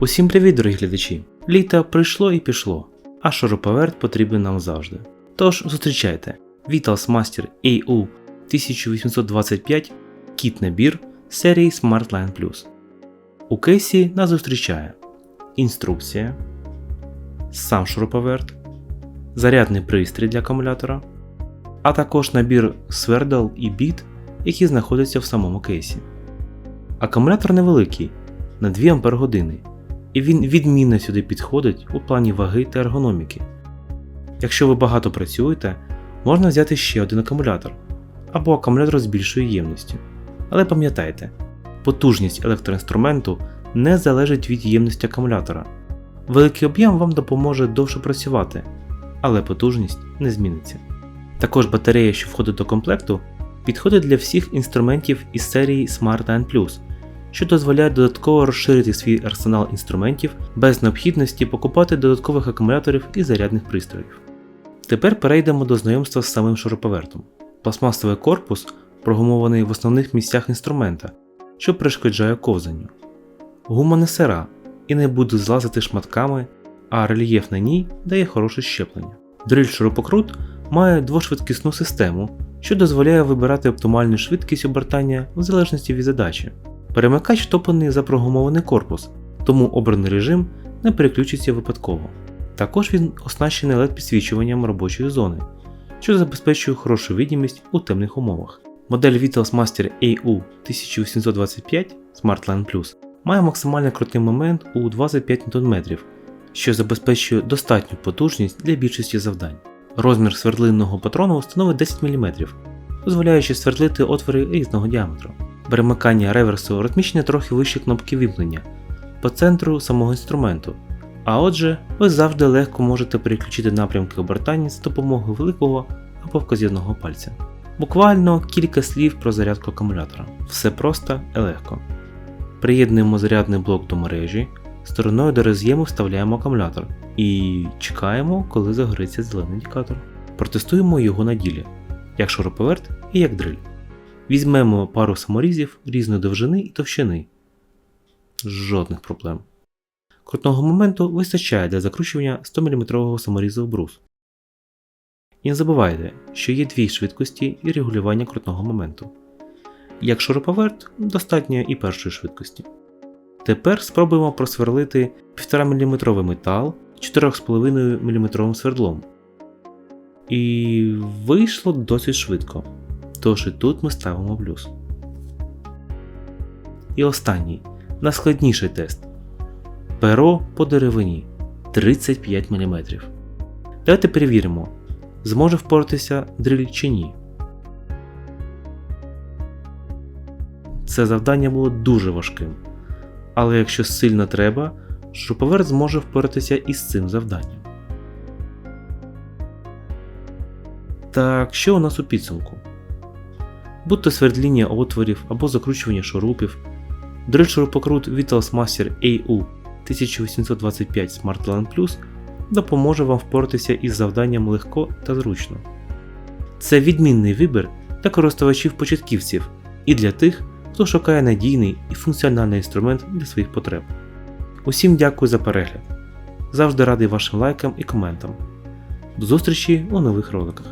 Усім привіт, дорогі глядачі! Літо прийшло і пішло, а шуруповерт потрібен нам завжди. Тож зустрічайте Vitals Master AU 1825 кіт набір серії SmartLine Plus. У кейсі нас зустрічає інструкція, сам шуруповерт, зарядний пристрій для акумулятора, а також набір свердл і біт, які знаходяться в самому кейсі. Акумулятор невеликий на 2 Ах, і він відмінно сюди підходить у плані ваги та ергономіки. Якщо ви багато працюєте, можна взяти ще один акумулятор або акумулятор з більшою ємністю. Але пам'ятайте, потужність електроінструменту не залежить від ємності акумулятора. Великий об'єм вам допоможе довше працювати, але потужність не зміниться. Також батарея, що входить до комплекту, підходить для всіх інструментів із серії SmartLine Plus, що дозволяє додатково розширити свій арсенал інструментів без необхідності покупати додаткових акумуляторів і зарядних пристроїв. Тепер перейдемо до знайомства з самим шуруповертом. Пластмасовий корпус прогумований в основних місцях інструмента, що перешкоджає ковзанню. Гума не сира і не буде злазити шматками, а рельєф на ній дає хороше щеплення. Дриль шурупокрут має двошвидкісну систему, що дозволяє вибирати оптимальну швидкість обертання в залежності від задачі. Перемикач втоплений за прогумований корпус, тому обраний режим не переключиться випадково. Також він оснащений led підсвічуванням робочої зони, що забезпечує хорошу видимість у темних умовах. Модель Vitals Master AU 1825 SmartLine Plus має максимальний крутний момент у 25 Нм, що забезпечує достатню потужність для більшості завдань. Розмір свердлинного патрону становить 10 мм, дозволяючи свердлити отвори різного діаметру. Перемикання реверсу ритмічне трохи вище кнопки вімкнення по центру самого інструменту, а отже, ви завжди легко можете переключити напрямки обертання з допомогою великого або вказівного пальця. Буквально кілька слів про зарядку акумулятора. Все просто і легко. Приєднуємо зарядний блок до мережі, стороною до роз'єму вставляємо акумулятор і чекаємо, коли загориться зелений індикатор. Протестуємо його на ділі, як шуруповерт і як дриль. Візьмемо пару саморізів різної довжини і товщини. Жодних проблем. Крутного моменту вистачає для закручування 100 мм саморізу в брус. І не забувайте, що є дві швидкості і регулювання крутного моменту. Як шуруповерт, достатньо і першої швидкості. Тепер спробуємо просверлити 1,5 мм метал 4,5 мм свердлом. І вийшло досить швидко. Тож і тут ми ставимо плюс. І останній, найскладніший тест. Перо по деревині 35 мм. Давайте перевіримо, зможе впоратися дриль чи ні. Це завдання було дуже важким. Але якщо сильно треба, шуруповерт зможе впоратися із цим завданням. Так, що у нас у підсумку? Будь-то свердління отворів або закручування шурупів, дриль шурупокрут Vitals Master AU 1825 SmartLine Plus допоможе вам впоратися із завданням легко та зручно. Це відмінний вибір для користувачів-початківців і для тих, хто шукає надійний і функціональний інструмент для своїх потреб. Усім дякую за перегляд. Завжди радий вашим лайкам і коментам. До зустрічі у нових роликах.